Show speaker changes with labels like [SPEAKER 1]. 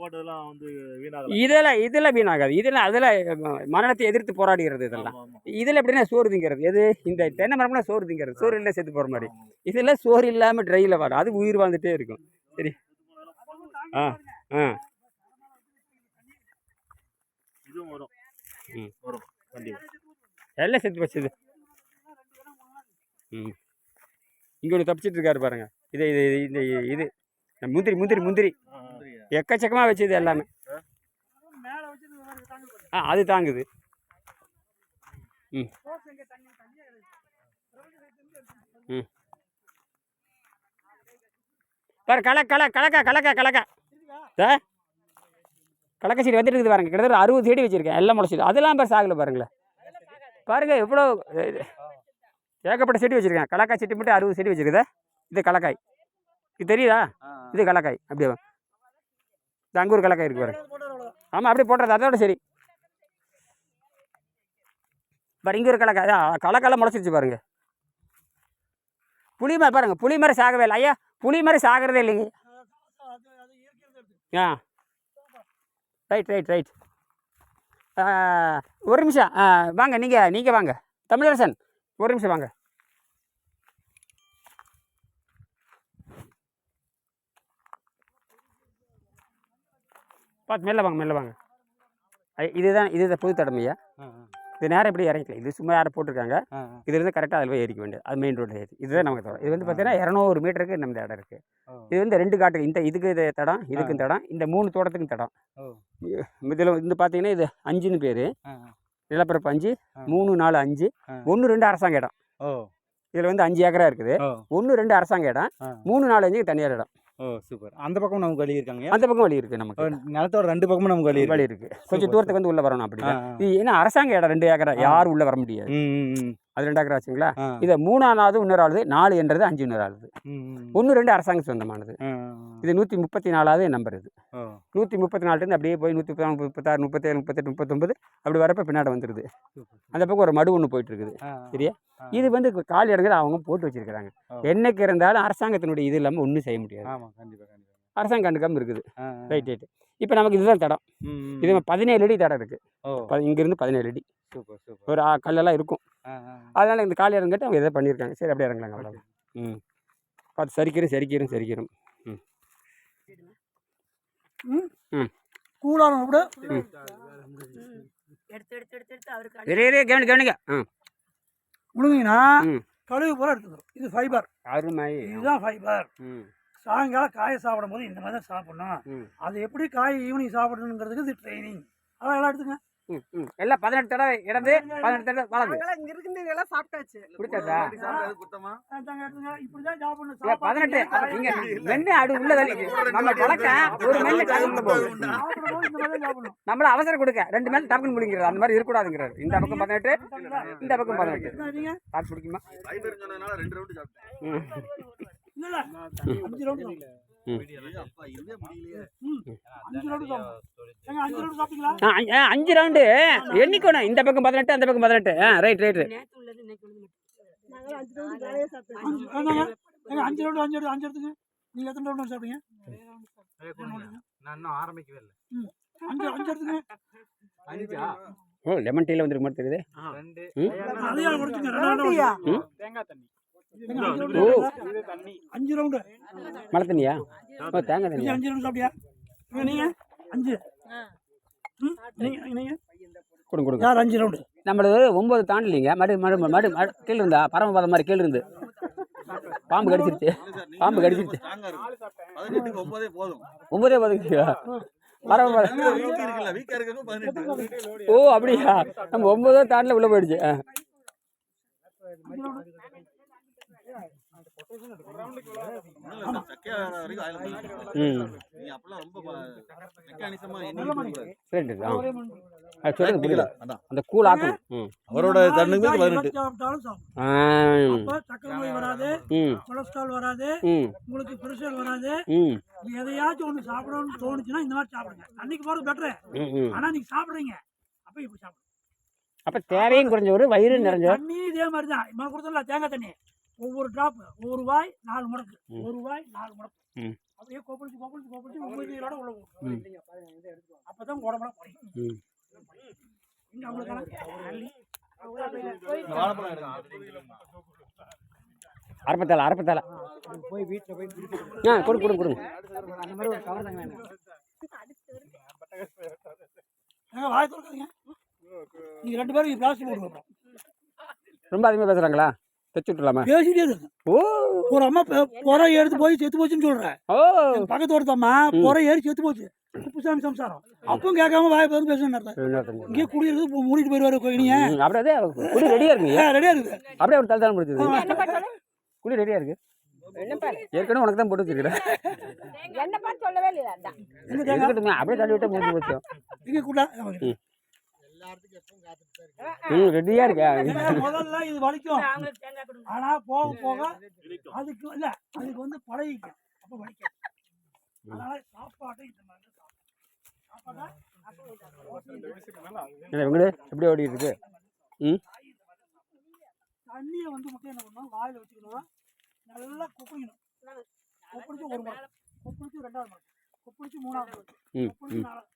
[SPEAKER 1] போட்டதெல்லாம் வந்து வீணாகல.
[SPEAKER 2] இதில் இதில் வீணாகாது. இதில் அதில் மரணத்தை எதிர்த்து போராடுகிறது இதெல்லாம். இதில் எப்படின்னா சோறு திங்கிறது. எது? இந்த தென்னை மரம்னா சோறு திங்கிறது. சோறு இல்லை செத்து போகிற மாதிரி. இதில் சோறு இல்லாமல் ட்ரையில் வரும். அது உயிர் வாழ்ந்துட்டே இருக்கும். சரி. ஆ ஆ.
[SPEAKER 1] இதுவும் வரும்.
[SPEAKER 2] ம்.
[SPEAKER 1] வரும். கண்டிப்பா.
[SPEAKER 2] எல்லாம் செத்து வச்சது ம். இங்கே ஒன்று தப்பிச்சிட்டு இருக்காரு பாருங்க. இது இது இந்த இது. முந்திரி முந்திரி முந்திரி. எக்கச்சக்கமாக வச்சது எல்லாமே. ஆ? அது தாங்குது. ம். ம். பாரு கலை கலை கலக்கா கலக்கா கலக்கா. சார் கலக்க செடி வந்துட்டு இருக்குது பாருங்க. கிட்டத்தட்ட அறுபது செடி வச்சுருக்கேன். எல்லாம் முளைச்சிது. அதெல்லாம் பாரு சாகல பாருங்களேன் பாருங்க எவ்வளோ ஏகப்பட்ட செடி வச்சுருக்கேன். கலக்காய் செடி மட்டும் அறுபது செடி வச்சுருக்குதா? இது கலக்காய். இது தெரியுதா? இது கலக்காய். அப்படியே இது அங்கே ஒரு கலக்காய் இருக்கு பாருங்க ஆமாம் அப்படியே போடுறது அதோட சரி. பாரு இங்கே ஒரு கலக்காய் அதான் கலக்கால முளைச்சிருச்சு பாருங்க. புளி மாதிரி பாருங்க புளி மாதிரி சாகவே இல்லை. ஐயா புளி மாதிரி சாகிறதே இல்லைங்க. ஆ. ரைட் ரைட் ரைட் ஒரு நிமிஷம் ஆ, வாங்க நீங்கள் நீங்கள் வாங்க. தமிழரசன் ஒரு நிமிஷம் வாங்க. பார்த்து மெல்ல வாங்க மெல்ல வாங்க. இதுதான் இதுதான் புது தடமையா? இது நேரம் எப்படி இறங்கிக்கல? இது சும்மா யாரும் போட்டிருக்காங்க. இது இருந்து கரெக்டாக அதில் போய் ஏறிக்க வேண்டியது. அது மெயின் ரோடு ஏறி இதுதான் நமக்கு தடம் இது வந்து பார்த்தீங்கன்னா இரநூறு மீட்டருக்கு நம்ம இடம் இருக்குது இது வந்து ரெண்டு காட்டுக்கு இந்த இதுக்கு இது தடம் இதுக்கும் தடம் இந்த மூணு தோட்டத்துக்கும் தடம். இதில் வந்து பார்த்தீங்கன்னா இது அஞ்சுன்னு பேர். நிலப்பரப்பு அஞ்சு. மூணு நாலு அஞ்சு. ஒன்று ரெண்டு அரசாங்க இடம். இதில் வந்து அஞ்சு ஏக்கரா இருக்குது. ஒன்று ரெண்டு அரசாங்க இடம். மூணு நாலு அஞ்சுக்கு தனியார் இடம்.
[SPEAKER 3] Oh super. அந்த பக்கம் நமக்கு வழி இருக்காங்க
[SPEAKER 2] அந்த பக்கம் வழி இருக்குது நமக்கு.
[SPEAKER 3] நிலத்தோட ரெண்டு பக்கமும் நமக்கு வழி
[SPEAKER 2] வழி
[SPEAKER 3] இருக்கு.
[SPEAKER 2] இருக்குது கொஞ்சம் தூரத்துக்கு வந்து உள்ளே வரணும் அப்படி
[SPEAKER 3] ஆ, ஆ.
[SPEAKER 2] இது ஏன்னா அரசாங்க இடம் ரெண்டு ஏக்கரா. யாரும் உள்ளே வர முடியாது. அது ரெண்டு ஏக்கரா ஆச்சுங்களா. இதை மூணாவது இன்னொரு ஆளுது நாலு என்றது அஞ்சு இன்னொரு ஆளுது. ஒன்று ரெண்டு அரசாங்க சொந்தமானது. இது நூற்றி முப்பத்தி நாலாவது நம்பர் இது. நூற்றி முப்பத்தி நாலுலேருந்து அப்படியே போய் நூற்றி முப்பத்தி முப்பத்தாறு முப்பத்தேழு முப்பத்தெட்டு முப்பத்தொம்பது அப்படி வரப்போ பின்னாடி வந்துடுது. அந்த பக்கம் ஒரு மடு ஒன்று போயிட்டு இருக்குது
[SPEAKER 3] ஆ,
[SPEAKER 2] சரியா? இது வந்து காலி இடங்கள் அவங்க போட்டு வச்சிருக்கிறாங்க. என்னைக்கு இருந்தாலும் அரசாங்கத்தினுடைய இது இல்லாமல் ஒன்றும் செய்ய முடியாது. அரசாங்கம் கண்டுக்காம இருக்குது. ரைட் ரைட் இப்போ நமக்கு இதுதான் தடம். இது பதினேழு அடி தடம் இருக்குது இங்கேருந்து பதினேழு அடி. ஒரு கல்லெல்லாம் இருக்கும். அதனால் இந்த காலி இடம் கேட்டு அவங்க எதை பண்ணியிருக்காங்க. சரி அப்படியே இறங்கலாங்க அவ்வளோ ம். பார்த்து சரிக்கிறோம் சரிக்கிறோம் சரிக்கிறோம்
[SPEAKER 4] கூலான கூட.
[SPEAKER 5] எடுத்து எடுத்து எடுத்து எடுத்து அவருக்கு
[SPEAKER 2] சரி சரி கவனி கவனிங்க
[SPEAKER 4] முழுங்கினா
[SPEAKER 2] ம்.
[SPEAKER 4] கழுகு பூரா எடுத்துக்கிறோம் இது ஃபைபர்
[SPEAKER 2] அருமை.
[SPEAKER 4] இதுதான் ஃபைபர்
[SPEAKER 2] ம்.
[SPEAKER 4] சாயங்காலம் காயை சாப்பிடும் போது இந்த மாதிரி தான் சாப்பிடணும். அது எப்படி காய் ஈவினிங் சாப்பிடணுங்கிறதுக்கு இது ட்ரைனிங் அதான் எல்லாம் எடுத்துங்க
[SPEAKER 2] எல்லாம் பதினெட்டு தடவை இடந்து பதினெட்டு தடவை வளர்ந்து.
[SPEAKER 5] இங்க இருக்கிறது எல்லாம் சாப்பிட்டாச்சு.
[SPEAKER 2] பதினெட்டு அப்ப நீங்க மென்னு அடு உள்ள நம்ம பழக்கம் ஒரு போகும்
[SPEAKER 4] தான் சாப்பிடணும்
[SPEAKER 2] நம்மள அவசரம் கொடுக்க. ரெண்டு மேல டக்குன்னு முடிங்கிறது. அந்த மாதிரி இருக்கக்கூடாதுங்கிறாரு. இந்த பக்கம் பதினெட்டு இந்த பக்கம் பதினெட்டு பார்த்து பிடிக்குமா?
[SPEAKER 1] ரெண்டு ரவுண்டு சாப்பிட்டேன்.
[SPEAKER 4] அஞ்சு ரவுண்டு
[SPEAKER 2] எண்ணிக்கணும் இந்த பக்கம் பதினெட்டு அந்த பக்கம் பதினெட்டு. ஆ ரைட் ரைட்
[SPEAKER 5] நேத்து உள்ளது இன்னைக்கு உள்ளது மட்டும். நாங்களாம் அஞ்சு ரவுண்டு
[SPEAKER 4] அஞ்சு அஞ்சு எடுத்துங்க நீங்க எத்தனை ரவுண்டு சாப்பிட்டீங்க?
[SPEAKER 3] நான் இன்னும் ஆரம்பிக்கவே இல்லை.
[SPEAKER 4] அஞ்சு அஞ்சு எடுத்துங்க
[SPEAKER 3] அஞ்சா
[SPEAKER 2] ஓ லெமன் டீல வந்துருக்கு மாதிரி தெரியுது.
[SPEAKER 3] ரெண்டு.
[SPEAKER 2] ம்?
[SPEAKER 4] அதையா முடிச்சுங்க ரெண்டு ரவுண்டு
[SPEAKER 2] ம்?
[SPEAKER 3] தேங்காய் தண்ணி.
[SPEAKER 4] ஏங்க, அஞ்சு
[SPEAKER 2] ஓ
[SPEAKER 4] ரவுண்டு.
[SPEAKER 3] இது தண்ணி.
[SPEAKER 4] அஞ்சு ரவுண்டு.
[SPEAKER 2] மழை தண்ணியா? தேங்காய் தண்ணியா?
[SPEAKER 4] அஞ்சு ரவுண்டு சாப்பிட்டியா ஏங்க, நீங்க அஞ்சு. நீங்க நீங்க
[SPEAKER 2] கொடுங்க கொடுங்க.
[SPEAKER 4] யார் அஞ்சு ரவுண்டு
[SPEAKER 2] நம்மளது ஒம்பது தாண்டலிங்க. மடு மடு மடு மடு கீழே இருந்தா பரமபதம் மாதிரி கீழே இருந்து. பாம்பு கடிச்சிருச்சு. பாம்பு கடிச்சிருச்சு.
[SPEAKER 1] ஒன்பதே
[SPEAKER 2] பதுக்கியா பரமபதம்.
[SPEAKER 1] வீக்கா இருக்குல்ல வீக்கா இருக்கணும் பதினெட்டு
[SPEAKER 2] ஓ அப்படியா? நம்ம ஒம்பதோ தாண்டில் உள்ளே போயிடுச்சு. அந்த கூழ் ஆக்கணும்
[SPEAKER 1] அவரோட தண்ணுக்கு பதினெட்டு
[SPEAKER 4] சக்கரை நோய் வராது கொலஸ்ட்ரால் வராது உங்களுக்கு பிரஷர் வராது
[SPEAKER 2] ம்
[SPEAKER 4] எதையாச்சும் ஒன்று சாப்பிடணும்னு தோணுச்சுன்னா இந்த மாதிரி சாப்பிடுங்க அன்னைக்கு போகிறது பெட்ரு ஆனா நீங்க சாப்பிடுறீங்க அப்போ இப்படி சாப்பிடுங்க
[SPEAKER 2] அப்ப தேவையும் குறைஞ்ச ஒரு வயிறு நிறைஞ்ச
[SPEAKER 4] தண்ணி இதே மாதிரி தான் இப்போ தேங்காய் தண்ணி. ஒவ்வொரு ட்ராப் ஒரு வாய் நாலு முடக்கு. ஒரு வாய் நாலு முடக்கு. அப்படியே கொப்பளிச்சு கொப்பளிச்சு கொப்பளிச்சு நீரோட உள்ள போகும். அப்பதான் உடம்புல குறையும் இங்க
[SPEAKER 1] எடுங்க
[SPEAKER 2] அரப்பத்தலை அரப்பத்தலை
[SPEAKER 3] போய் வீட்டுல போய்
[SPEAKER 2] ஆ கொடு கொடு கொடுங்க.
[SPEAKER 3] அந்த மாதிரி ஒரு கவர் தாங்க வேணும்.
[SPEAKER 4] வாய திறக்காதீங்க. நீங்க ரெண்டு பேரும் பிளாஸ்டிக் அப்புறம்.
[SPEAKER 2] ரொம்ப அதிகமாக பேசுகிறாங்களா தைச்சு விட்டுலாமா
[SPEAKER 4] பேசிட்டே இருக்கு
[SPEAKER 2] ஓ.
[SPEAKER 4] ஒரு அம்மா புற எடுத்து போய் செத்து போச்சுன்னு சொல்றேன்
[SPEAKER 2] ஓ.
[SPEAKER 4] பக்கத்து ஒருத்தம்மா புற ஏறி செத்து போச்சு. குப்புசாமி சம்சாரம். அப்பவும் கேட்காம வாய பதில் பேசணும். இங்கே குடியிருக்கு மூடிட்டு போயிடுவாரு கோயினிய
[SPEAKER 2] ம், அப்படியே குடி ரெடியாக இருக்குங்க?
[SPEAKER 4] ரெடியா இருக்குது
[SPEAKER 2] அப்படியே ஒரு தலை தலை முடிச்சது. குடி ரெடியாக இருக்கு? ஏற்கனவே உனக்கு தான் போட்டு வச்சிருக்கிறேன்.
[SPEAKER 5] என்ன பார்த்து சொல்லவே
[SPEAKER 2] அப்படியே தள்ளி விட்டா முடிஞ்சு போச்சு?
[SPEAKER 4] இங்கே கூட்டா
[SPEAKER 2] ம் ரெடியாக இருக்கா?
[SPEAKER 4] முதல்ல இது வலிக்கும். ஆனா போக போக அதுக்கு இல்ல அதுக்கு வந்து பழகிக்கும். அப்ப வலிக்கும். அதனால சாப்பாட்டை இந்த மாதிரி
[SPEAKER 2] எப்படி ஓடிட்டு இருக்கு? ம்?
[SPEAKER 4] தண்ணியை வந்து மட்டும் என்ன பண்ணணும்? வாயில வச்சுக்கணும். நல்லா ஒரு ரெண்டாவது முறை குப்பிடிச்சு மூணாவது நாலாவது